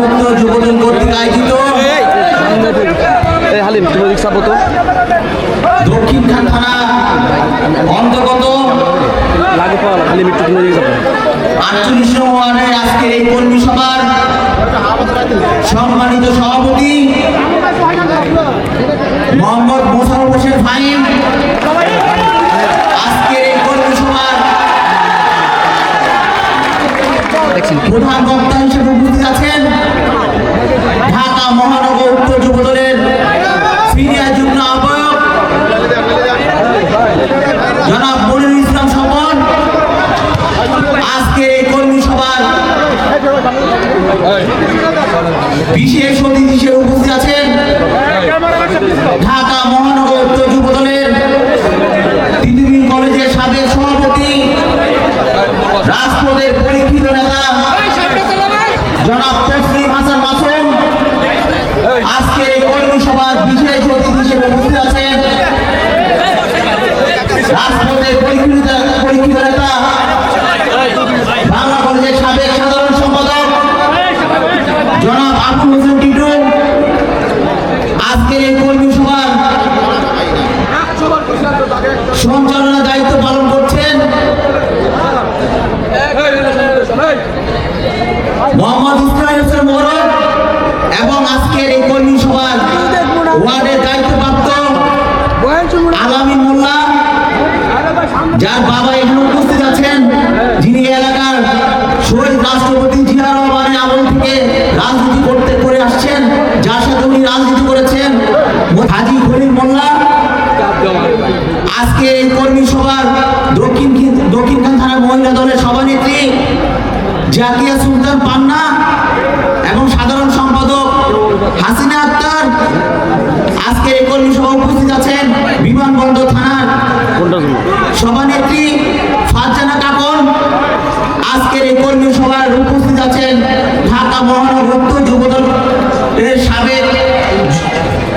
মুক্ত যুবদল কর্তৃক আয়োজিত। হালিম তুমি রিক্সাপত দক্ষিণ থানা অন্তর্গত লাগোপাল হালিম একটু তুমি রিক্সাপত আটচল্লিশ ওয়ার্ডের আজকের এই কর্মী সভার সম্মানিত সভাপতি মোহাম্মদ মোশারফ হোসেন ফাইন আজকের এই কর্মী সভার প্রধান বক্তা হিসেবে মহানগর উত্তর যুবদলের সিনিয়র যুগ্ম আহ্বায়ক জনাব মনিরুল ইসলাম স্বপন আজকে এই কর্মী সভার বিশেষ অতিথি হিসেবে উপস্থিত আছেন ঢাকা মহানগর উত্তর যুবদলের তিতুমির কলেজের সাবেক সভাপতি, রাজপথের পরীক্ষিত নেতা জনাব তসলিম হাসান মাসুম আজকে এই কর্মী সভার বিশেষ অতিথি হিসেবে উপস্থিত আছেন রাজপথের পরীক্ষিত পরীক্ষিত নেতা বাংলা কলেজের সাবেক সাধারণ সম্পাদক জনাব আবুল হোসেন টিটু আজকের এই কর্মী সভার সঞ্চালনার দায়িত্ব পালন করছেন মোহাম্মদ ইসমাইল হোসেন মোহরম এবং আজকের এই কর্মী সভার ওয়ার্ডের দায়িত্বপ্রাপ্ত আলামিন মোল্লা যার বাবা এখানে উপস্থিত আছেন, যিনি এলাকার শহীদ রাষ্ট্রপতি জিয়া রহমানের আমল থেকে রাজনীতি করতে করে আসছেন, যার সাথে উনি রাজনীতি করেছেন, হাজি খলিল মোল্লা। আজকে এই কর্মী সভার দক্ষিণ দক্ষিণখান থানার মহিলা দলের সভানেত্রী জাকিয়া সুলতান পান্না এবং সাধারণ সম্পাদক হাসিনা আক্তার আজকে এই কর্মী সভা উপস্থিত আছেন বিমানবন্দর থানার কোনটা শুনব সভানেত্রী ফারজানা কাকন আজকের এই কর্মী সভার উপস্থিত আছেন ঢাকা যুবদল এর সাবেক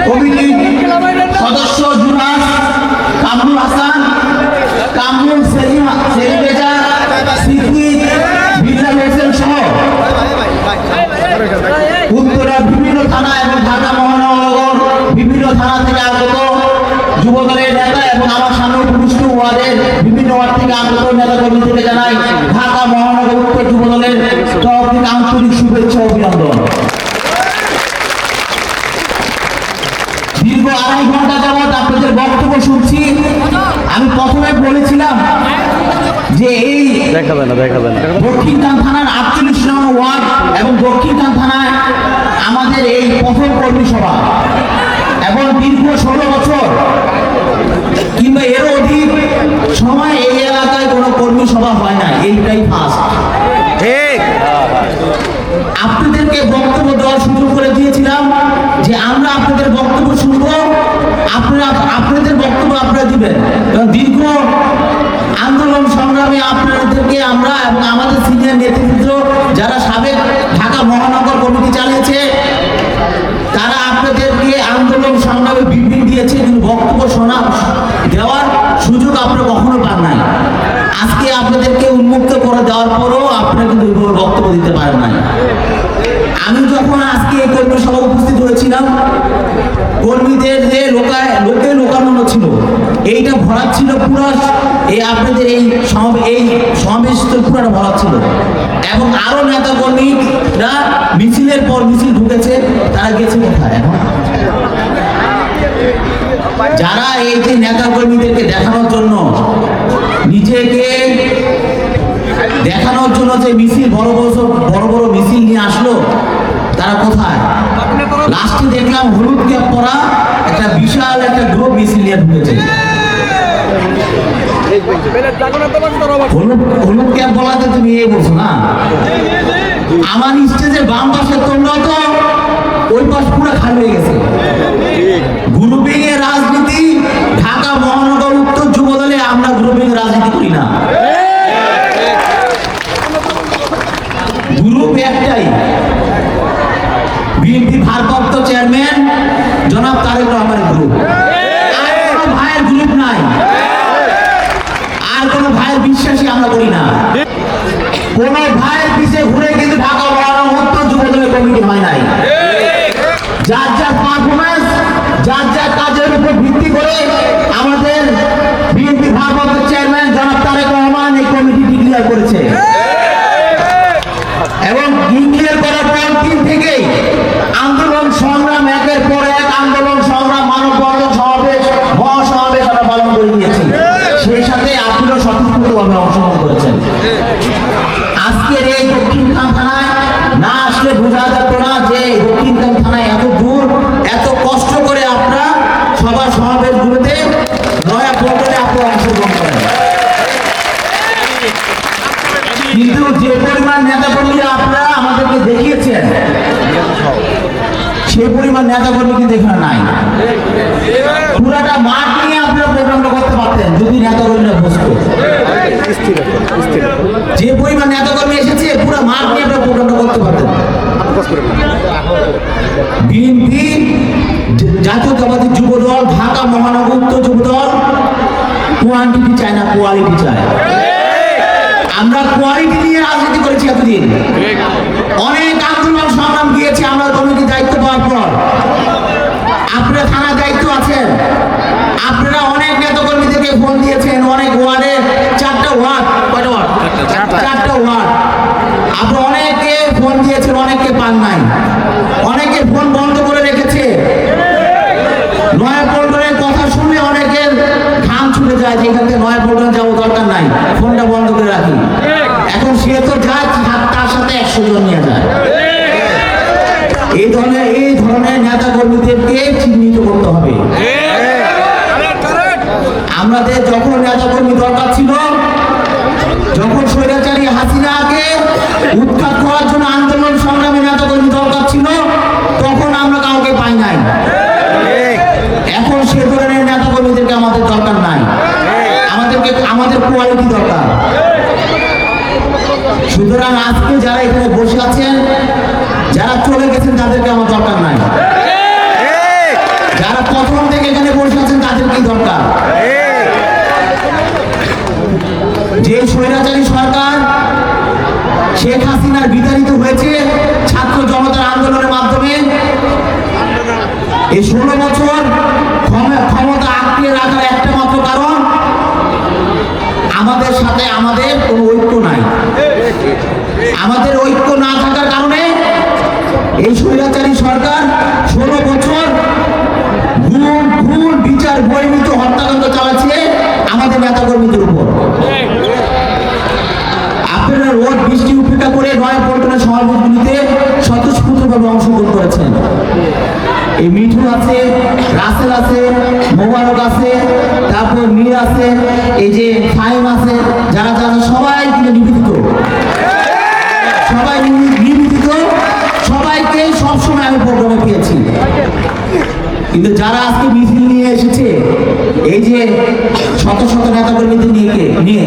কমিটির সদস্য জুনাস কামরুল হাসান, কামরুল সেলিম সেলিম সিদ্দিক বিল্লাল হোসেন সহ উত্তরা বিভিন্ন থানা এবং ঢাকা মহানগর বিভিন্ন থানা থেকে আগত যুবদলের নেতা এবং আমার সামনে উপবিষ্ট ওয়ার্ডের বিভিন্ন ওয়ার্ড থেকে আগত নেতা কর্মী থেকে জানাই, ঢাকা মহানগর উত্তর যুবদলের তরফ থেকে আন্তরিক শুভেচ্ছা ও অভিনন্দন দীর্ঘ আড়াই ঘণ্টা যাবৎ আপনাদের বক্তব্য শুনছি আমি প্রথমে বলেছিলাম যে এই দেখা যায় না দেখা যায় না দক্ষিণখান থানার আটচল্লিশ নং ওয়ার্ড এবং দক্ষিণখান থানায় আমাদের এই প্রথম কর্মী সভা। এবং দীর্ঘ ষোলো বছর কিংবা এরও অধিক সময় এই এলাকায় কোনো কর্মী সভা হয় না এইটাই ফার্স্ট ঠিক। আপনাদেরকে বক্তব্য দেওয়ার সুযোগ করে দিয়েছিলাম। যে আমরা আপনাদের বক্তব্য শুনব, আপনারা আপনাদের বক্তব্য আপনারা দিবেন। এবং দীর্ঘ আন্দোলন সংগ্রামে আপনাদেরকে আমরা এবং আমাদের সিনিয়র নেতৃত্ব যারা সাবেক ঢাকা মহানগর কমিটি চালিয়েছে, তারা আপনাদেরকে আন্দোলন সংগ্রামে বিবৃতি দিয়েছে, কিন্তু বক্তব্য শোনা কর্মীদের যে লোকায় লোকে লোকানো ছিল, এইটা ভরা ছিল পুরো, এই আপনাদের এই এই সমাবেশ তো পুরো ভরা ছিল। এবং আরও নেতা কর্মীরা মিছিলের পর মিছিল ঢুকেছে, তারা গেছে কোথায় যারা এই যে নেতা কর্মীদেরকে দেখানোর জন্য, নিজেকে দেখানোর জন্য যে মিছিল, বড় বড় বড় বড় মিছিল নিয়ে আসলো, তারা কোথায়? লাস্টে দেখলাম হলুদ ক্যাপ পরা একটা বিশাল একটা গ্রুপ মিছিল নিয়ে ঢুকেছে। হলুদ ক্যাপ বলাতে তুমি এই বলছো না? আমার স্টেজের বাম পাশে তোমরা তো ওই পাশ পুরো খালি হয়ে গেছে। গ্রুপিং এর রাজনীতি, ঢাকা মহানগর উত্তর যুব দলে আমরা গ্রুপিং রাজনীতি করি না। গ্রুপ একটাই। ভারপ্রাপ্ত চেয়ারম্যান জনাব তারেক রহমানের গ্রুপ। আর কোনো ভাইয়ের গ্রুপ নাই। আর কোনো ভাইয়ের বিশ্বাসী আমরা করি না। কোন ভাইয়ের পিছে ঘুরে কিন্তু ঢাকা মহানগর উত্তর যুব দলের কমিটি হয় নাই। যার যার পারফরমেন্স যার যার কাজের উপর ভিত্তি করে আমাদের সক্রিয়ভাবে অংশগ্রহণ করেছেন। আজকের এই দক্ষিণ কান্তানায় না আসলে বোঝা যাবে বিএনপি জাতীয়তাবাদী যুব দল ঢাকা মহানগর উত্তর যুব কোয়ান্টিটি চায় না কোয়ালিটি চায়। আমরা কোয়ালিটি নিয়ে রাজনীতি করেছি এতদিন। অনেক আন্দোলন সংগ্রাম গিয়েছে আমরা কমিটি দায়িত্ব পাওয়ার পর আপনারা থানা দায়িত্ব আছেন আপনারা অনেক নেতাকর্মীদেরকে ফোন দিয়েছেন অনেক ওয়ার্ডে চারটা ওয়ার্ড কয়টা ওয়ার্ড চারটা ওয়ার্ড আপনি অনেকে ফোন দিয়েছেন অনেককে পান নাই অনেকে ফোন বন্ধ করে রেখেছে নয়া পল্টনের কথা শুনে অনেকের ঘাম ছুটে যায় যে এখান থেকে নয়া পল্টনে যাব দরকার নাই ফোনটা বন্ধ করে রাখি এখন সে তো যায় তার- তার সাথে একশো জন নিয়ে যায় এই ধরনের এই ধরনের নেতা কর্মীদেরকে চিহ্নিত করতে হবে আমাদের যখন নেতা কর্মী দরকার ছিল যখন স্বৈরাচারী হাসিনাকে উৎখাত করার জন্য আন্দোলন সংগ্রামে নেতা কর্মী দরকার ছিল তখন আমরা কাউকে পাই নাই এখন সে ধরনের নেতা কর্মীদেরকে আমাদের দরকার নাই আমাদেরকে আমাদের কোয়ালিটি দরকার। সুতরাং আজকে যারা এখানে বসে আছেন, যারা চলে গেছেন, তাদেরকে আমার দরকার নাই। যারা প্রথম থেকে এখানে বসে আছেন তাদেরকেই দরকার? যে স্বৈরাচারী সরকার, শেখ হাসিনার বিতাড়িত হয়েছে ছাত্র জনতার আন্দোলনের মাধ্যমে, এই ষোলো বছর ক্ষমতা আঁকড়ে রাখার সাথে আমাদের কোনো ঐক্য নাই। আমাদের ঐক্য না থাকার কারণে এই স্বৈরাচারী সরকার ষোলো বছর গুম খুন বিচার বহির্ভূত হত্যাকাণ্ড চালাচ্ছে আমাদের নেতাকর্মীদের উপর। আপনারা রোদ বৃষ্টি উপেক্ষা করে নয় পল্টনের সমাবেশগুলিতে স্বতঃস্ফূর্তভাবে অংশগ্রহণ করেছেন। এই মিঠু আছে, রাসেল আছে, মোবারক আছে তারপর মীর আছে, এই যে ফাইম আছে, যারা যারা সবাই কিন্তু নিবেদিত। সবাই নিবেদিত। সবাইকে সবসময় আমি প্রোগ্রামে পেয়েছি। কিন্তু যারা আজকে মিছিল নিয়ে এসেছে, এই যে শত শত নেতা নিয়ে নিয়ে,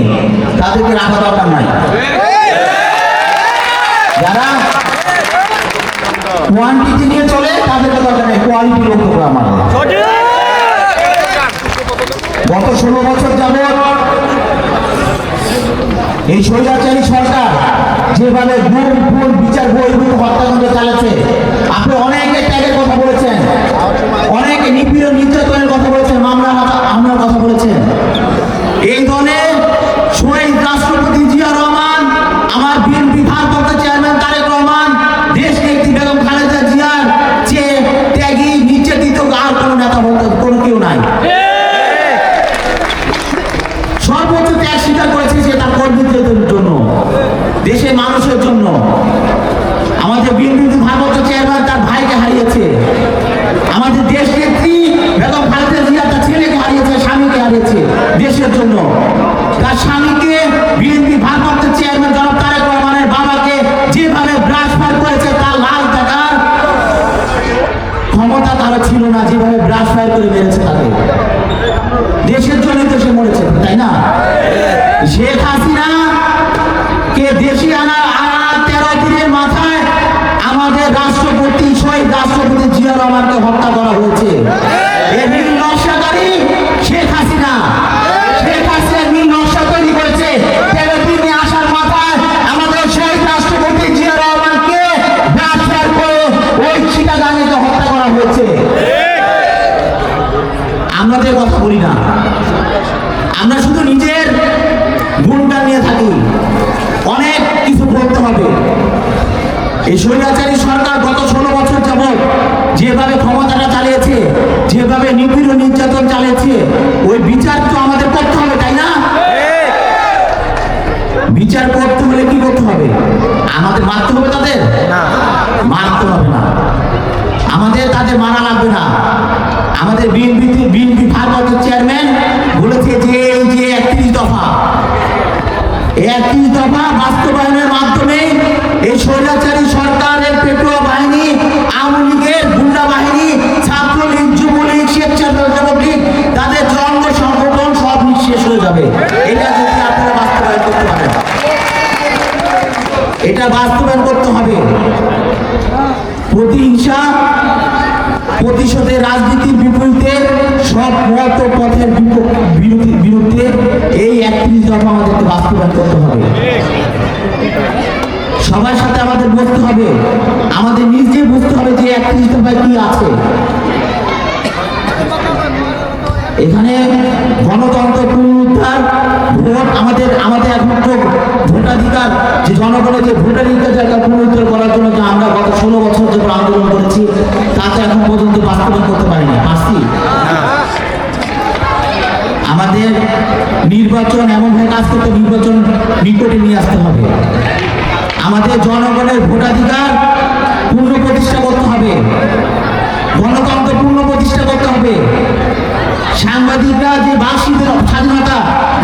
তাদেরকে রাখা দরকার নাই। যারা কোয়ান্টিটি নিয়ে চলে, তাদেরকে দরকার নেই। কোয়ালিটি লক্ষ্য করে আমার গত ষোলো বছর যাবৎ এই স্বৈরাচারী সরকার যেভাবে গুম, খুন, বিচার, বহির্ভূত হত্যাকাণ্ড চালাচ্ছে, আপনি অনেকে ত্যাগের কথা বলেছেন, অনেকে নিপীড়ন, নির্যাতনের কথা বলেছেন মামলা হামলার কথা বলেছেন। আমাদের বিএনপি বিএনপি ভারপ্রাপ্ত চেয়ারম্যান বলেছে যে এই যে একত্রিশ দফা একত্রিশ দফা বাস্তবায়নের মাধ্যমে এই স্বৈরাচারী সরকারের পেটুয়া বাহিনী, আওয়ামী লীগের গুন্ডা বাহিনী, ছাত্রলীগ, যুবলীগ, স্বেচ্ছাসেবক লীগ তাদের জন্ম, সংগঠন সব নিঃশেষ হয়ে যাবে। এটা যদি আপনারা বাস্তবায়ন করতে পারেন। এটা বাস্তবায়ন করতে হবে। প্রতিহিংসা, প্রতিশোধের রাজনীতির বিপরীতে সব মত ও পথের বিরুদ্ধে এই একত্রিশ দফা আমাদেরকে বাস্তবায়ন করতে হবে। সবার সাথে আমাদের বসতে হবে। আমাদের নিজে বুঝতে হবে যে একত্রিশ দফায় কি আছে। এখানে গণতন্ত্র পুনরুদ্ধার, ভোট আমাদের আমাদের একমাত্র ভোটাধিকার। যে জনগণের যে ভোটাধিকার পুনরুদ্ধার করার জন্য যে আমরা গত ষোলো বছর ধরে আন্দোলন করেছি, তাতে এখন পর্যন্ত বাস্তবায়ন করতে পারিনি। পারছি আমাদের নির্বাচন এমনভাবে কাজ করতে নির্বাচন নিকটে নিয়ে আসতে হবে। আমাদের জনগণের ভোটাধিকার পূর্ণ প্রতিষ্ঠা করতে হবে। গণতন্ত্র পূর্ণ প্রতিষ্ঠা করতে হবে। সাংবাদিকরা যে বার্ষিকের স্বাধীনতা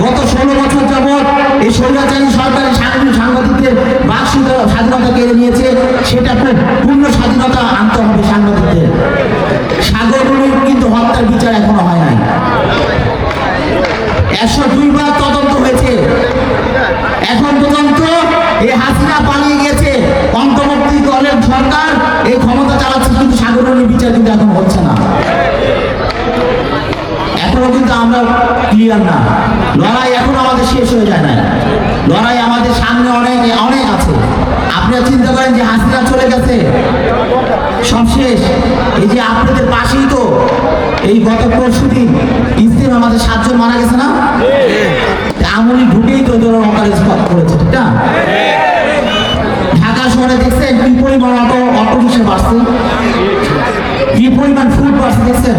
গত ষোলো বছর যাবৎ এই স্বৈরাচারী সরকারের সাংবাদিক সাংবাদিকদের বার্ষিক স্বাধীনতা কেড়ে নিয়েছে, সেটা পূর্ণ স্বাধীনতা আনতে হবে সাংবাদিকদের। সাগরগুলির কিন্তু হত্যার বিচার এখনও হয় নাই। একশো দুইবার তদন্ত হয়েছে। এখন পর্যন্ত এই হাসিনা পালিয়ে গিয়েছে অন্তর্বর্তী দলের সরকার এই ক্ষমতা চালাচ্ছে কিন্তু সাগরণী বিচার কিন্তু এখন হচ্ছে না। এখনও কিন্তু আমরা ক্লিয়ার না। লড়াই এখন আমাদের শেষ হয়ে যায় না লড়াই আমাদের সামনে অনেক অনেক আছে। আপনারা চিন্তা করেন যে হাসিনা চলে গেছে? সব শেষ এই যে আপনাদের পাশেই তো এই গত পরশু দিন ইস্তিম আমাদের সাতজন মারা গেছে না আমলি ঢুকেই তো ওদের অকাল স্পট করেছে ঠিক না ঢাকা শহরে দেখছেন কি পরিমাণ অটো অটো রিক্সা বাড়ছে? কি পরিমাণ ফুড বাড়ছে দেখছেন?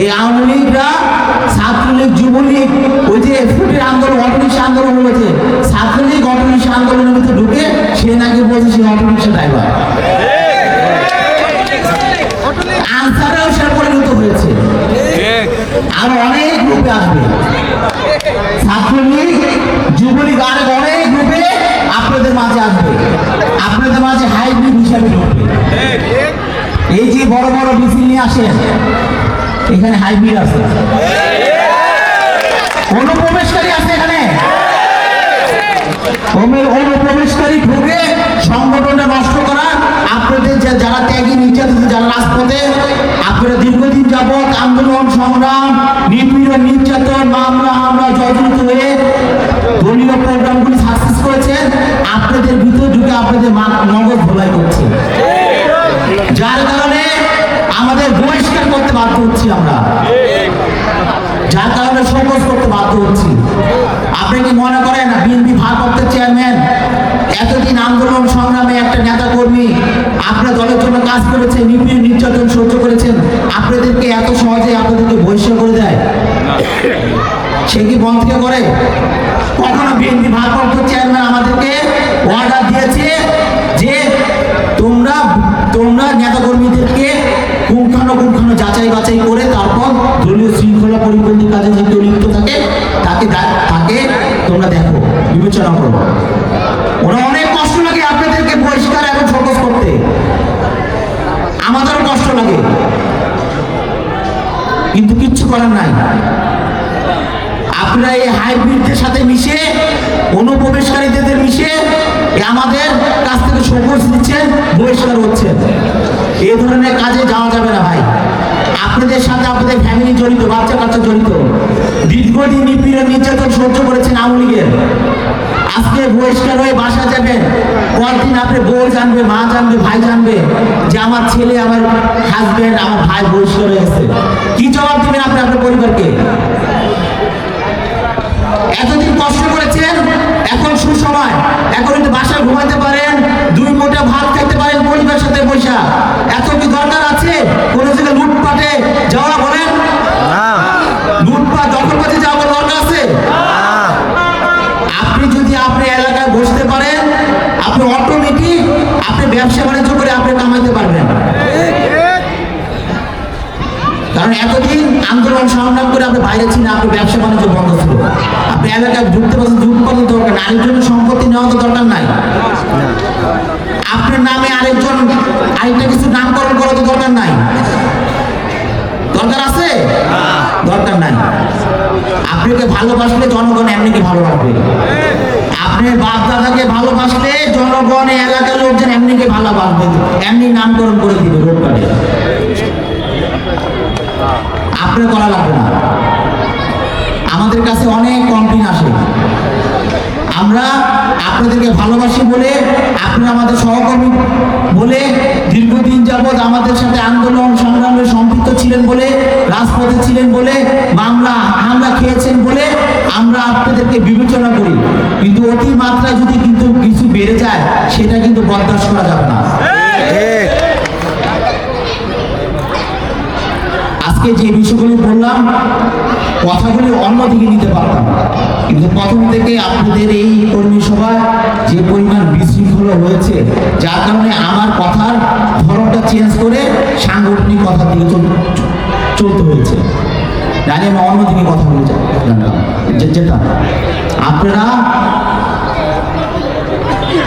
এই আওয়ামী লীগরা, ছাত্রলীগ, যুবলীগ, ওই যে ফুটের আন্দোলন অটোরিক্সা আন্দোলন হয়েছে, ছাত্রলীগ অটোরিক্সা আন্দোলনের ভিতরে ঢুকে সে নাকি বলছে সে অটোরিক্সা ড্রাইভার আনসারেও সে পরিণত হয়েছে। আরও অনেক গ্রুপে আসবে। যুবলীগ অনেক আপনাদের মাঝে আসবে। আপনাদের মাঝে হাইব্রিড হিসাবে এই যে বড় বড় মিছিল নিয়ে আসেন, এখানে হাইব্রিড আছে। অনুপ্রবেশকারী আছে এখানে। অনু- অনুপ্রবেশকারী ঢুকে সংগঠনটা নষ্ট আন্দোলন, সংগ্রাম, নিপীড়ন, নির্যাতন, মামলা, হামলা জর্জরিত হয়ে দলীয় প্রোগ্রামগুলি সাকসেস করেছেন আপনাদের ভিতর ঢুকে আপনাদের নগদ ভোলাই করছে। যার কারণে আমাদের বহিষ্কার করতে বাধ্য হচ্ছি আমরা। যার কারণে সংঘর্ষ করতে বাধ্য হচ্ছি। আপনি কি মনে করেন বিএনপি ভারপ্রাপ্তের চেয়ারম্যান এতদিন আন্দোলন সংগ্রামে একটা নেতা কর্মী আপনার দলের জন্য কাজ করেছে নিপীড়, নির্যাতন সহ্য করেছেন, আপনাদেরকে এত সহজে আপনাদেরকে বহিষ্কার করে দেয়? সে কি থেকে করে? কখনো বিএনপি ভারপ্রাপ্ত চেয়ারম্যান আমাদেরকে অর্ডার দিয়েছে যে তোমরা তোমরা নেতাকর্মীদেরকে পুঙ্খানুপুঙ্খানু যাচাই বাছাই করে তারপর দলীয় শৃঙ্খলা পরিপন্থী কাজে যে লিপ্ত থাকে, তাকে তাকে তোমরা দেখো, বিবেচনা করো। ওরা অনেক কষ্ট লাগে আপনাদেরকে পরিষ্কার এবং ফোকাস করতে। আমাদেরও কষ্ট লাগে। কিন্তু কিচ্ছু করার নাই। আপনারা এই হাইব্রিডদের সাথে মিশে অনুপ্রবেশকারীদের মিশে আমাদের কাছ থেকে সংঘর্ষ দিচ্ছেন বহিষ্কার হচ্ছেন এই ধরনের কাজে যাওয়া যাবে না ভাই। আপনাদের সাথে আপনাদের ফ্যামিলি জড়িত বাচ্চা কাচ্চা জড়িত। দীর্ঘদিন নিপীড়ন নির্যাতন সহ্য করেছেন আওয়ামী লীগের। আজকে বহিষ্কার হয়ে বাসা যাবেন পরদিন আপনি বউ জানবে, মা জানবে, ভাই জানবে যে আমার ছেলে, আমার হাজবেন্ড আমার ভাই বহিষ্কার হয়ে গেছে। কি জবাব দেবেন আপনি আপনার পরিবারকে? এতদিন কষ্ট করেছেন এখন সুসময়। এখন একটু বাসায় ঘুমাতে পারেন দুই মোটা ভাত খেতে পারেন পরিবারের সাথে বসা। এত কি দরকার আছে? কোনো জায়গায় লুটপাটে যাওয়া বলেন? লুটপাট দখলবাজি যাওয়া দরকার আছে? আপনি যদি আপনি এলাকায় বসতে পারেন আপনি অটোমেটিক আপনি ব্যবসা বাণিজ্য করে আপনি কামাইতে পারবেন। এতদিন আন্দোলন সংগ্রাম করে আপনি বাইরে ছিলেন আপনি ব্যবসা বাণিজ্য বন্ধ ছিল। এলাকায় ঢুকতে পারছেন দরকার আরেকজনের সম্পত্তি নেওয়া তো দরকার নাই। আপনার নামে আরেকজন আরেকটা কিছু নামকরণ করা তো দরকার নাই। দরকার আছে? দরকার নাই। আপনাকে ভালোবাসলে জনগণ আপনার বাপ দাদাকে ভালোবাসলে জনগণ এলাকার লোকজন এমনিকে ভালোবাসবে। এমনি নামকরণ করে দিবে আপনার করা লাগবে না। আমাদের কাছে অনেক কমপ্লেন আসে। আমরা আপনাদেরকে ভালোবাসি বলে আপনি আমাদের সহকর্মী বলে, দীর্ঘদিন যাবৎ আমাদের সাথে আন্দোলন, সংগ্রামে সম্পৃক্ত ছিলেন বলে, রাজপথে ছিলেন বলে, মামলা, হামলা খেয়েছেন বলে আমরা আপনাদেরকে বিবেচনা করি। কিন্তু অতি মাত্রায় যদি কিন্তু কিছু বেড়ে যায়, সেটা কিন্তু বরদাস্ত করা যাবে না। আজকে যে বিষয়গুলি বললাম, কথাগুলি অন্যদিকে নিতে পারতাম। কিন্তু প্রথম থেকে আপনাদের এই কর্মী সভায় যে পরিমাণ বিশৃঙ্খলা হয়েছে যার কারণে আমার কথার ধরনটা চেঞ্জ করে সাংগঠনিক কথা দিয়ে চল- চলতে হয়েছে। জানি আমি অন্যদিকে কথা বলে যা- যে- আপনারা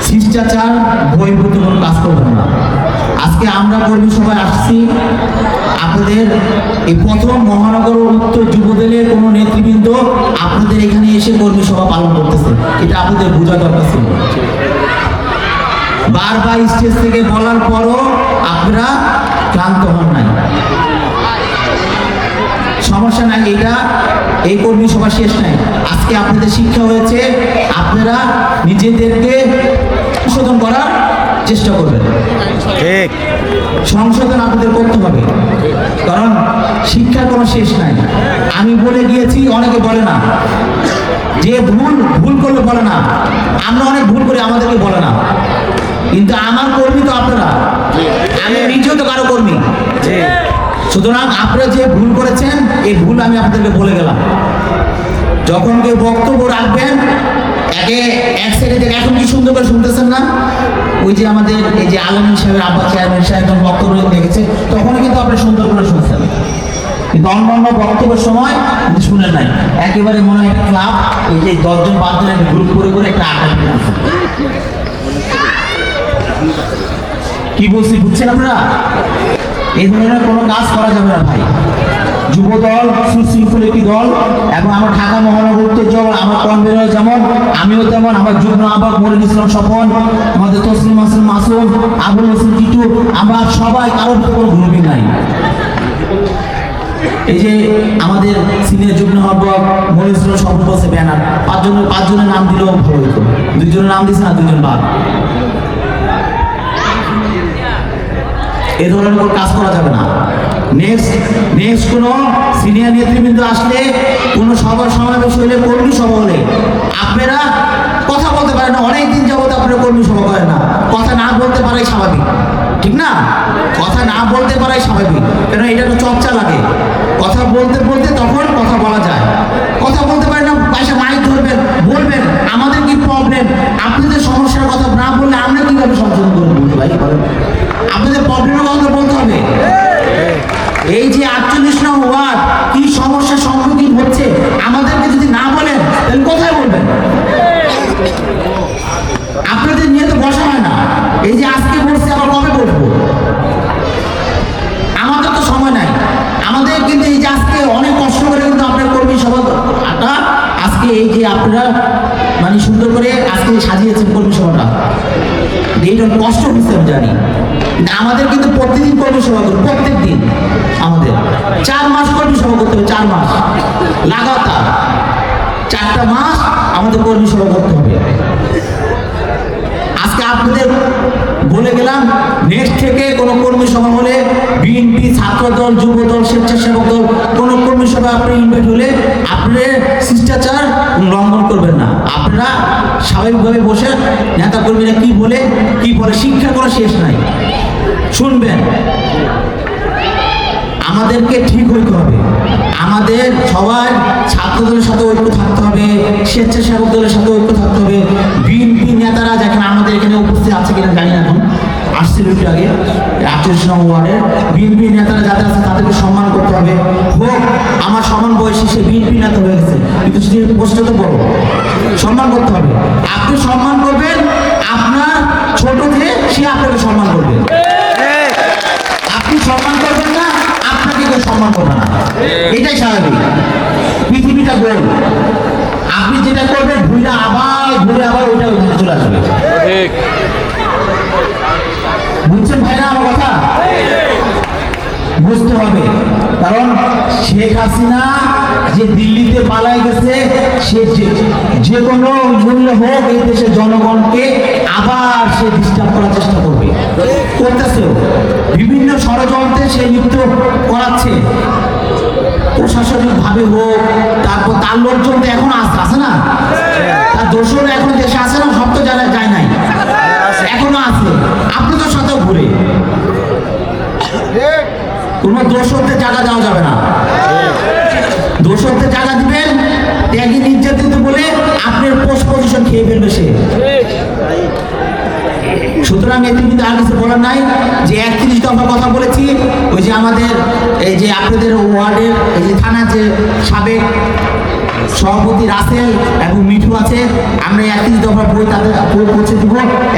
শিষ্টাচার, বহির্ভূত কোনো কাজ করবেন না। আজকে আমরা কর্মী সভায় আসছি। আপনাদের এই প্রথম মহানগর উত্তর যুবদলের কোনো নেতৃবৃন্দ আপনাদের এখানে এসে কর্মী সভা পালন করতেছে। এটা আপনাদের বোঝা দরকার ছিল। বারবার স্টেজ থেকে বলার পরও আপনারা ক্লান্ত হন নাই। সমস্যা নাই, এটা এই কর্মী সভা শেষ নাই। আজকে আপনাদের শিক্ষা হয়েছে, আপনারা নিজেদেরকে সংশোধন করার চেষ্টা করবেন। ঠিক। সংশোধন আপনাদের করতে হবে। কারণ শিক্ষার কোনো শেষ নাই। আমি বলে গিয়েছি অনেকে বলে না। যে ভুল ভুল করলে বলে না। আমরা অনেক ভুল করি আমাদেরকে বলে না। কিন্তু আমার কর্মী তো আপনারা। আমি নিজেও তো কারও কর্মী। সুতরাং আপনারা যে ভুল করেছেন এই ভুল আমি আপনাদেরকে বলে গেলাম। যখন কেউ বক্তব্য রাখবেন একে এক সাইডে এখন কি সুন্দর করে শুনতেছেন না? ওই যে আমাদের এই যে আলমিন সাহেবের আব্বা চেয়ারম্যান সাহেব বক্তব্য রেখেছে তখনই কিন্তু আপনি সুন্দর করে শুনছেন। কিন্তু অন্য অন্য বক্তব্যের সময় শুনেন নাই। একেবারে মনে হয় একটা ক্লাব এই যে দশজন পাঁচজন একটা গ্রুপ করে করে একটা কি বলছি, বুঝছেন আপনারা? এই ধরনের কোনো কাজ করা যাবে না ভাই। যুব দল সুশৃঙ্খল একটি দল এবং আমার ঢাকা মহানগর উত্তর যেমন আমার কনভেনর যেমন, আমিও তেমন, আমার যুগ্ম আহ্বায়ক মনির ইসলাম স্বপন, আমাদের তসলিম হাসান মাসুম, আবুল হোসেন টিটু আমরা সবাই কারোর কোনো গ্রুপিং নাই। এই যে আমাদের সিনিয়র যুগ্ম মনির ইসলাম স্বপন বসে ব্যানার, পাঁচজন পাঁচজনের নাম দিলেও ভালো হতো। দুজনের নাম দিয়েছে না দুজন বাদ। এ ধরনের কাজ করা যাবে না। নেক্সট নেক্সট কোনো সিনিয়র নেতৃবৃন্দ আসলে কোনো সভা সমাবেশ হলে কর্মী সভা হলে আপনারা কথা বলতে পারেন না, অনেক দিন যাবত আপনারা কর্মী সভা করেন না। কথা না বলতে পারাই স্বাভাবিক, ঠিক না? কথা না বলতে পারাই স্বাভাবিক কেন এটা একটা চর্চা লাগে। কথা বলতে বলতে তখন কথা বলা যায়। কথা বলতে পারে না পাশে মাইক ধরবেন, বলবেন, আমাদের কি প্রবলেম আপনাদের সমস্যার কথা না বললে আমরা কীভাবে সংশোধন করব? ভাই আপনাদের প্রবলেমের কথা বলতে হবে। এই যে আটচল্লিশ নং ওয়ার্ড, কি সমস্যার সম্মুখীন হচ্ছে? আমাদেরকে যদি না বলেন, তাহলে কোথায় বলবেন? আপনাদের নিয়ে তো বসা হয় না। এই যে আজকে বসছে আবার কবে বসবো আমাদের তো সময় নাই। আমাদের কিন্তু এই যে আজকে অনেক কষ্ট করে কিন্তু আপনার কর্মী সভাটা আজকে এই যে আপনারা মানে সুন্দর করে আজকে সাজিয়েছেন কর্মী সভাটা এইটা কষ্ট হচ্ছে আমি জানি। আমাদের কিন্তু প্রতিদিন কর্মী সভা করবে প্রত্যেক দিন আমাদের। চার মাস কর্মী সভা করতে হবে, চার মাস। লাগাতার। চারটা মাস আমাদের কর্মী সভা করতে হবে। আজকে আপনাদের বলে গেলাম নেক্সট থেকে কোনো কর্মী সভা হলে বিএনপি ছাত্র দল যুব দল স্বেচ্ছাসেবক দল, কোনো কর্মী সভা আপনি ইনভাইট হলে আপনার শিষ্টাচার লঙ্ঘন করবেন না। আপনারা স্বাভাবিকভাবে বসে নেতা কর্মীরা কি বলে কি বলে শিক্ষা করা শেষ নাই। শুনবেন, আমাদেরকে ঠিক হইতে হবে। আমাদের সবার ছাত্র দলের সাথে ঐক্য থাকতে হবে, স্বেচ্ছাসেবক দলের সাথে ঐক্য থাকতে হবে, বিএনপি নেতারা যেখানে আমাদের এখানে উপস্থিত আছে কিনা জানি না এখন। আসছিল একটু আগে, আটচল্লিশ নম্বর ওয়ার্ডের বিএনপি নেতারা যাদের আছে তাদেরকে সম্মান করতে হবে। হোক, আমার সমান বয়সী সে বিএনপি নেতা হয়ে গেছে, কিন্তু সে পোস্টে তো বড়। সম্মান করতে হবে। আপনি সম্মান করবেন, আপনার ছোট যে সে আপনাকে সম্মান করবে। আপনি সম্মান করবেন না, আপনাকে কেউ সম্মান করবে না। এটাই স্বাভাবিক। পৃথিবীটা গোল। যেটা করবেন ঘুরে আবার ঘুরে আবার ওইটা ওইখানে চলে আসবে। বুঝছেন ভাই না আমার কথা? বুঝতে হবে। কারণ শেখ হাসিনা যে দিল্লিতে পালাই গেছে সে যে- কোনো মূল্য হোক এই দেশের জনগণকে আবার সে ডিস্টার্ব করার চেষ্টা করবে। করতেছেও। বিভিন্ন ষড়যন্ত্রে সে লিপ্ত করাচ্ছে। প্রশাসনিক ভাবে হোক, তারপর তার লোকজন তো এখন আসছে আছে না? তার দোষরা এখন দেশে আছে না? সব তো জায়গায় যায় নাই। এখনও আছে। আপনাদের সাথেও ঘুরে। কোনো দোষরদের জায়গা দেওয়া যাবে না। দোষরদের জায়গা দিবেন, ত্যাগী নির্যাতিত বলে আপনার পোস্ট পজিশন খেয়ে ফেলবে সে। সুতরাং কিন্তু আর কিছু বলার নাই যে একত্রিশ দফা কথা বলেছি, ওই যে আমাদের এই যে আপনাদের ওয়ার্ডের এই যে থানা যে সাবেক সভাপতি রাসেল এবং মিঠু আছে, আমরা একত্রিশ দফা বই তাদের বই পৌঁছে দিব।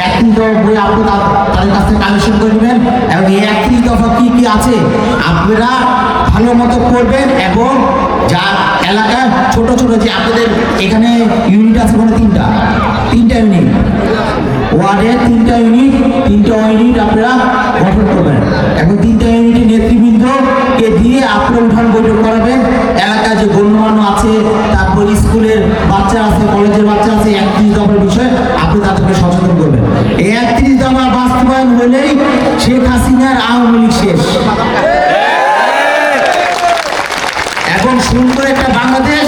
একত্রিশ দফা বই আপনি তাদের কাছ থেকে কালেকশন করে নেবেন এবং এই একত্রিশ দফা কী কী আছে আপনারা ভালো মতো করবেন এবং যা এলাকা ছোট ছোট যে আপনাদের এখানে ইউনিট আছে মানে তিনটা তিনটা ইউনিট ওয়ার্ডে তিনটা ইউনিট তিনটা ইউনিট আপনারা গঠন করবেন। এখন তিনটা ইউনিটের নেতৃবৃন্দকে দিয়ে আপনারা উঠান বৈঠক করাবেন। এলাকায় যে গণ্যমান্য আছে, তারপর স্কুলের বাচ্চা আছে, কলেজের বাচ্চা আছে, একত্রিশ দফার বিষয়ে আপনি তাদেরকে সচেতন করবেন। এই একত্রিশ দফা বাস্তবায়ন হলেই শেখ হাসিনার আওয়ামী লীগ শেষ। এখন সুন্দর একটা বাংলাদেশ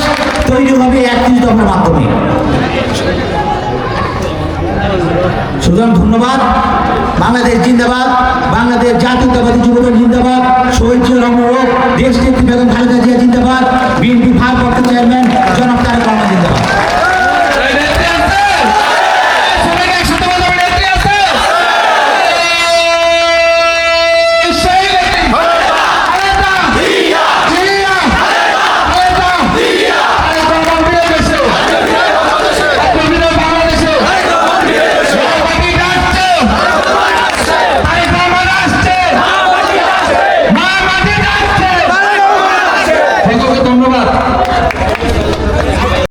তৈরি হবে একত্রিশ দফার মাধ্যমে। সুতরাং ধন্যবাদ। বাংলাদেশ জিন্দাবাদ, বাংলাদেশ জাতীয়তাবাদী যুবদল জিন্দাবাদ, শহীদ রমরোগ দেশ নেত্রী বেগম খালেদা জিয়া জিন্দাবাদ, বিএনপি ভারপ্রাপ্ত চেয়ারম্যান জনক তারেক রহমান জিন্দাবাদ।